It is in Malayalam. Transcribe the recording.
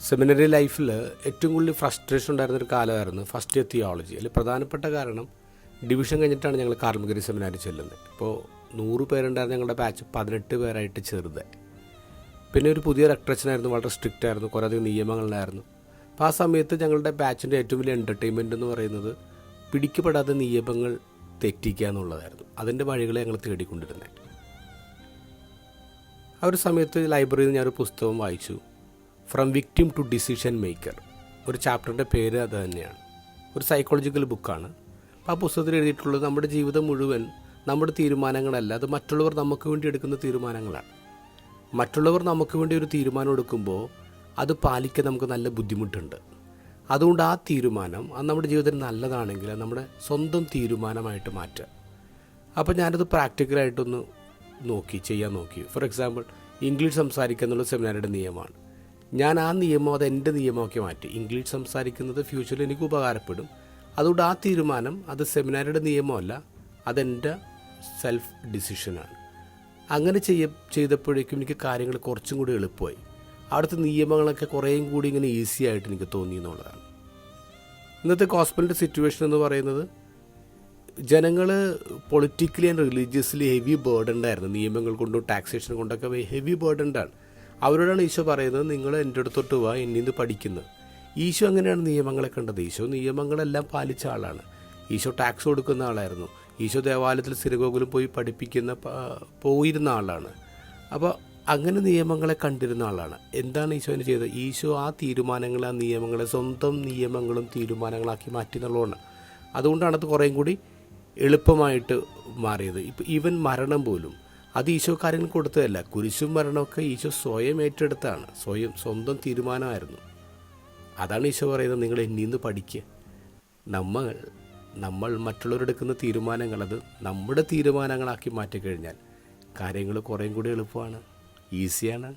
സെമിനറി ലൈഫിൽ ഏറ്റവും കൂടുതൽ ഫ്രസ്ട്രേഷൻ ഉണ്ടായിരുന്ന ഒരു കാലമായിരുന്നു ഫസ്റ്റ് ഇയർ തിയോളജി അതിൽ പ്രധാനപ്പെട്ട കാരണം ഡിവിഷൻ കഴിഞ്ഞിട്ടാണ് ഞങ്ങൾ കാർമികരി സെമിനാരി ചെല്ലുന്നത്. ഇപ്പോൾ നൂറ് പേരുണ്ടായിരുന്ന ഞങ്ങളുടെ ബാച്ച് പതിനെട്ട് പേരായിട്ട് ചെറുത്. പിന്നെ ഒരു പുതിയ റെക്ട്രച്ചനായിരുന്നു വളരെ സ്ട്രിക്റ്റ് ആയിരുന്നു കുറേ അധികം നിയമങ്ങളുണ്ടായിരുന്നു. അപ്പോൾ ആ സമയത്ത് ഞങ്ങളുടെ ബാച്ചിന്റെ ഏറ്റവും വലിയ എന്റർടൈൻമെന്റ് എന്ന് പറയുന്നത് പിടിക്കപ്പെടാത്ത നിയമങ്ങൾ തെറ്റിക്കുക എന്നുള്ളതായിരുന്നു. അതിന്റെ വഴികളെ ഞങ്ങൾ തേടിക്കൊണ്ടിരുന്നത്. ആ ഒരു സമയത്ത് ലൈബ്രറിയിൽ നിന്ന് ഞാനൊരു പുസ്തകം വായിച്ചു. From victim to decision maker. ഒരു ചാപ്റ്ററിന്റെ പേര് അത് തന്നെയാണ്. ഒരു സൈക്കോളജിക്കൽ ബുക്കാണ് ആ പുസ്തകത്തിൽ എഴുതിയിട്ടുള്ളത് നമ്മുടെ ജീവിതം മുഴുവൻ നമ്മുടെ തീരുമാനങ്ങളല്ല അത് മറ്റുള്ളവർ നമുക്ക് വേണ്ടി എടുക്കുന്ന തീരുമാനങ്ങളാണ്. മറ്റുള്ളവർ നമുക്ക് വേണ്ടി ഒരു തീരുമാനം എടുക്കുമ്പോൾ അത് പാലിക്കാൻ നമുക്ക് നല്ല ബുദ്ധിമുട്ടുണ്ട്. അതുകൊണ്ട് ആ തീരുമാനം അത് നമ്മുടെ ജീവിതത്തിൽ നല്ലതാണെങ്കിൽ നമ്മുടെ സ്വന്തം തീരുമാനമായിട്ട് മാറ്റുക. അപ്പോൾ ഞാനത് പ്രാക്ടിക്കലായിട്ടൊന്ന് നോക്കി ചെയ്യാൻ നോക്കി. ഫോർ എക്സാമ്പിൾ ഇംഗ്ലീഷ് സംസാരിക്കുക എന്നുള്ള സെമിനാരുടെ നിയമമാണ്. ഞാൻ ആ നിയമം അത് എന്റെ നിയമമാക്കി മാറ്റി. ഇംഗ്ലീഷ് സംസാരിക്കുന്നത് ഫ്യൂച്ചറിൽ എനിക്ക് ഉപകാരപ്പെടും. അതുകൊണ്ട് ആ തീരുമാനം അത് സെമിനാറിയുടെ നിയമമല്ല അതെന്റെ സെൽഫ് ഡിസിഷനാണ് അങ്ങനെ ചെയ്യ ചെയ്തപ്പോഴേക്കും എനിക്ക് കാര്യങ്ങൾ കുറച്ചും കൂടി എളുപ്പമായി. അവിടുത്തെ നിയമങ്ങളൊക്കെ കുറേയും കൂടി ഇങ്ങനെ ഈസി ആയിട്ട് എനിക്ക് തോന്നി എന്നുള്ളതാണ്. ഇന്നത്തെ കോസ്പിറ്റലിന്റെ സിറ്റുവേഷൻ എന്ന് പറയുന്നത് ജനങ്ങൾ politically and religiously heavy burdened ആയിരുന്നു നിയമങ്ങൾ കൊണ്ടും ടാക്സേഷൻ കൊണ്ടൊക്കെ ഹെവി ബേർഡൻഡ് ആണ് അവരോടാണ് ഈശോ പറയുന്നത് നിങ്ങൾ എന്റെ അടുത്തോട്ട് വാ എന്നിൽ നിന്ന് പഠിക്കുന്നത് ഈശോ അങ്ങനെയാണ് നിയമങ്ങളെ കണ്ടത്? ഈശോ നിയമങ്ങളെല്ലാം പാലിച്ച ആളാണ്. ഈശോ ടാക്സ് കൊടുക്കുന്ന ആളായിരുന്നു. ഈശോ ദേവാലയത്തിൽ സ്ഥിരഗോകുലം പോയി പഠിപ്പിക്കുന്ന പോയിരുന്ന ആളാണ്. അപ്പോൾ അങ്ങനെ നിയമങ്ങളെ കണ്ടിരുന്ന ആളാണ്. എന്താണ് ഈശോന് ചെയ്തത്? ഈശോ ആ തീരുമാനങ്ങൾ ആ നിയമങ്ങളെ സ്വന്തം നിയമങ്ങളും തീരുമാനങ്ങളാക്കി മാറ്റി എന്നുള്ളതാണ്. അതുകൊണ്ടാണ് അത് കുറേയും കൂടി എളുപ്പമായിട്ട് മാറിയത്. ഇപ്പം ഈവൻ മരണം പോലും അത് ഈശോ കാര്യങ്ങൾ കൊടുത്തതല്ല. കുരിശും മരണമൊക്കെ ഈശോ സ്വയം ഏറ്റെടുത്താണ്. സ്വയം സ്വന്തം തീരുമാനമായിരുന്നു. അതാണ് ഈശോ പറയുന്നത്. നിങ്ങൾ എന്നിൽ നിന്ന് പഠിക്കുക നമ്മൾ നമ്മൾ മറ്റുള്ളവരെടുക്കുന്ന തീരുമാനങ്ങൾ അത് നമ്മുടെ തീരുമാനങ്ങളാക്കി മാറ്റിക്കഴിഞ്ഞാൽ കാര്യങ്ങൾ കുറേയും കൂടി എളുപ്പമാണ്. ഈസിയാണ്.